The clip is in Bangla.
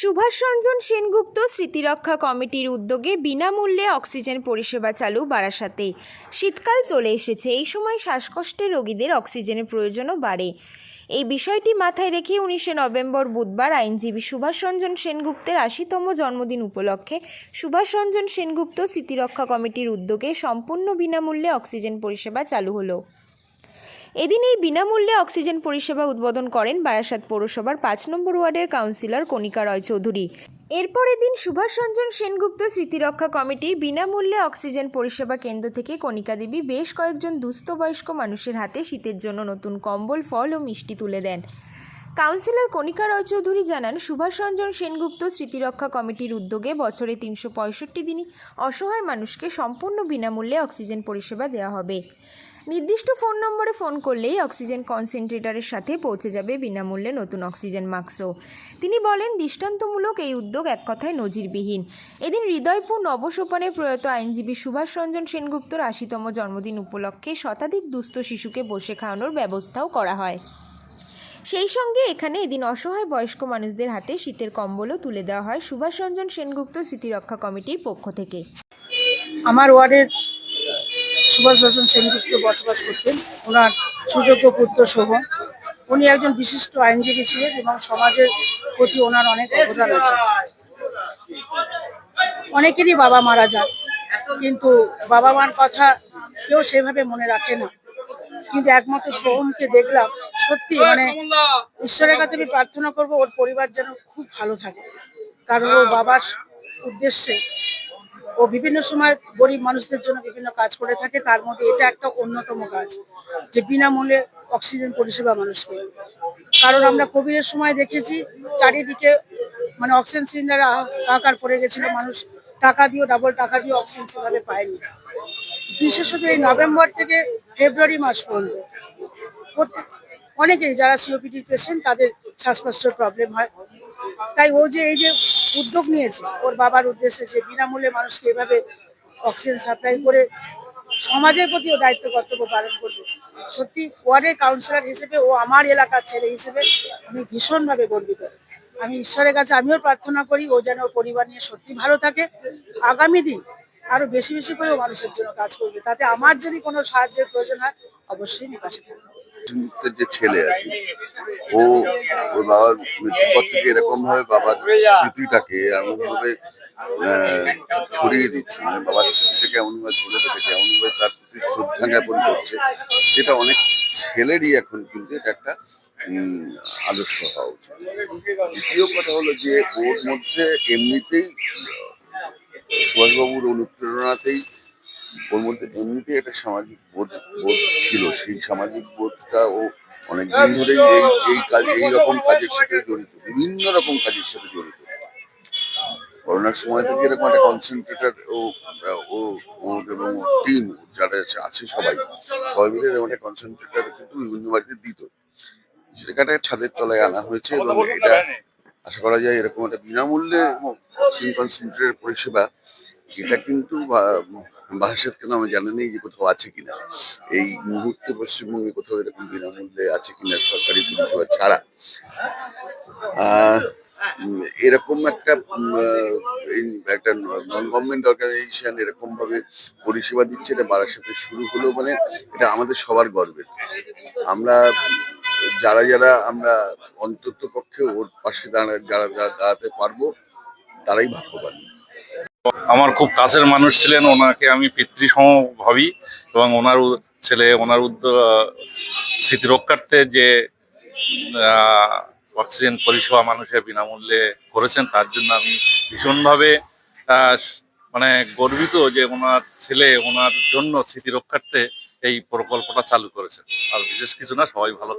সুভাষ রঞ্জন সেনগুপ্ত স্মৃতিরক্ষা কমিটির উদ্যোগে বিনামূল্যে অক্সিজেন পরিষেবা চালু বারাসাতে। শীতকাল চলে এসেছে, এই সময় শ্বাসকষ্টের রোগীদের অক্সিজেনের প্রয়োজনও বাড়ে। এই বিষয়টি মাথায় রেখে উনিশে নভেম্বর বুধবার আইনজীবী সুভাষ রঞ্জন সেনগুপ্তের আশিতম জন্মদিন উপলক্ষে সুভাষ রঞ্জন সেনগুপ্ত স্মৃতিরক্ষা কমিটির উদ্যোগে সম্পূর্ণ বিনামূল্যে অক্সিজেন পরিষেবা চালু হলো। এদিন এই বিনামূল্যে অক্সিজেন পরিষেবা উদ্বোধন করেন বারাসাত পৌরসভার পাঁচ নম্বর ওয়ার্ডের কাউন্সিলর কণিকা রয় চৌধুরী। এরপর এদিন সুভাষ রঞ্জন সেনগুপ্ত স্মৃতিরক্ষা কমিটির বিনামূল্যে অক্সিজেন পরিষেবা কেন্দ্র থেকে কণিকা দেবী বেশ কয়েকজন দুস্থ বয়স্ক মানুষের হাতে শীতের জন্য নতুন কম্বল, ফল ও মিষ্টি তুলে দেন। কাউন্সিলর কণিকা রয়চৌধুরী জানান, সুভাষ রঞ্জন সেনগুপ্ত স্মৃতিরক্ষা কমিটির উদ্যোগে বছরে তিনশো পঁয়ষট্টি দিনই অসহায় মানুষকে সম্পূর্ণ বিনামূল্যে অক্সিজেন পরিষেবা দেওয়া হবে। নির্দিষ্ট ফোন নম্বরে ফোন করলেই অক্সিজেন কনসেন্ট্রেটারের সাথে পৌঁছে যাবে বিনামূল্যে নতুন অক্সিজেন মাস্কও তিনি বলেন, দৃষ্টান্তমূলক এই উদ্যোগ এক কথায় নজিরবিহীন। এদিন হৃদয়পুর নবসোপানে প্রয়াত আইনজীবী সুভাষ রঞ্জন সেনগুপ্তর আশিতম জন্মদিন উপলক্ষে শতাধিক দুস্থ শিশুকে বসে খাওয়ানোর ব্যবস্থাও করা হয়। সেই সঙ্গে এখানে এদিন অসহায় বয়স্ক মানুষদের হাতে শীতের কম্বলও তুলে দেওয়া হয় সুভাষ রঞ্জন সেনগুপ্ত স্মৃতিরক্ষা কমিটির পক্ষ থেকে। আমার ওয়ার্ডের সুভাষ রঞ্জন সেনগুপ্ত বসবাস করতেন। ওনার সুযোগ্য পুত্র শোভন। উনি একজন বিশিষ্ট আইনজীবী ছিলেন এবং সমাজের প্রতি ওনার অনেক অবদান আছে। অনেকেরই বাবা মারা যান, কিন্তু বাবা মার কথা কেউ সেভাবে মনে রাখে না। কিন্তু একমাত্র সোহমকে দেখলাম, সত্যি মানে ঈশ্বরের কাছে আমি প্রার্থনা করব, ওর পরিবার যেন খুব ভালো থাকে। কারণ ও বাবার উদ্দেশ্যে ও বিভিন্ন সময় গরিব মানুষদের জন্য বিভিন্ন কাজ করে থাকে, তার মধ্যে এটা একটা অন্যতম কাজ, যে বিনামূল্যে অক্সিজেন পরিষেবা মানুষকে। কারণ আমরা কোভিডের সময় দেখেছি, চারিদিকে মানে অক্সিজেন সিলিন্ডার আকার পড়ে গেছিল, মানুষ টাকা দিয়েও ডাবল টাকা দিয়ে অক্সিজেন সেভাবে পায়নি। বিশেষত এই নভেম্বর থেকে ফেব্রুয়ারি মাস পর্যন্ত প্রত্যেক, অনেকেই যারা সিওপিডি পেশেন্ট, তাদের শ্বাসকষ্টের প্রবলেম হয়। তাই ও যে এই যে উদ্যোগ নিয়েছে। ওর বাবার উদ্দেশ্যে যে বিনামূল্যে মানুষকে এভাবে অক্সিজেন সাপ্লাই করে সমাজের প্রতি ও দায়িত্ব, কর্তব্য পালন করবে। সত্যি, ওয়ার্ডের কাউন্সিলর হিসেবে ও আমার এলাকার ছেলে হিসেবে আমি ভীষণভাবে গর্বিত। আমি ঈশ্বরের কাছে আমিও প্রার্থনা করি, ও যেন পরিবার নিয়ে সত্যি ভালো থাকে। আগামী দিন আরও বেশি বেশি করে মানুষের জন্য কাজ করবে। তাতে আমার যদি কোনো সাহায্যের প্রয়োজন হয়, অবশ্যই মুক্তের যে ছেলে আর কি, ও, ওর বাবার মৃত্যুর থেকে এরকম ভাবে বাবার স্মৃতিটাকে এমন ভাবে ছড়িয়ে দিচ্ছে। মানে বাবার স্মৃতিটাকে এমন ভাবে ধরে রেখেছে এমন ভাবে তার প্রতি শ্রদ্ধা জ্ঞাপন করছে। যেটা অনেক ছেলেরই এখন কিন্তু এটা একটা আদর্শ হওয়া উচিত। দ্বিতীয় কথা হলো যে, ওর মধ্যে এমনিতেই সুভাষবাবুর অনুপ্রেরণাতেই ওর মধ্যে এমনিতেই একটা সামাজিক বোধ বোধ ছিল। সেই সামাজিক বোধটা ও অনেকদিন ধরেই এই এই কাজ, এই রকম কাজের সাথে জড়িত, বিভিন্ন রকম কাজের সাথে জড়িত। করোনার সময় থেকে এরকম একটা কনসেন্ট্রেটার ও ও এবং টিম যারা আছে সবাই সবাই মিলে এরকম একটা কনসেন্ট্রেটার কিন্তু বিভিন্ন বাড়িতে দিত। সেটাকে ছাদের তলায় আনা হয়েছে এবং এটা আশা করা যায় এরকম একটা বিনামূল্যে অক্সিজেন কনসেন্ট্রেটের পরিষেবা এটা কিন্তু বাসাত কেন আমি জানি নেই যে কোথাও আছে কিনা। এই মুহূর্তে পশ্চিমবঙ্গে কোথাও এরকম বিনামূল্যে আছে কিনা, সরকারি পরিষেবা ছাড়া। এরকম একটা একটা নন গভর্নমেন্ট অর্গানাইজেশন এরকম ভাবে পরিষেবা দিচ্ছে, এটা বারাসাতে শুরু হলো মানে এটা আমাদের সবার গর্বের। আমরা যারা যারা আমরা অন্তত পক্ষে ওর পাশে দাঁড়া, যারা যারা দাঁড়াতে পারব, তারাই ভাগ্যবান। আমার খুব কাছের মানুষ ছিলেন, ওনাকে আমি পিতৃসম ভাবি এবং ওনার ছেলে, ওনার স্মৃতি রক্ষার্থে যে অক্সিজেন পরিষেবা মানুষের বিনামূল্যে করেছেন, তার জন্য আমি ভীষণভাবে মানে গর্বিত যে ওনার ছেলে, ওনার জন্য স্মৃতি রক্ষার্থে এই প্রকল্পটা চালু করেছেন আর বিশেষ কিছু না, সবাই ভালো।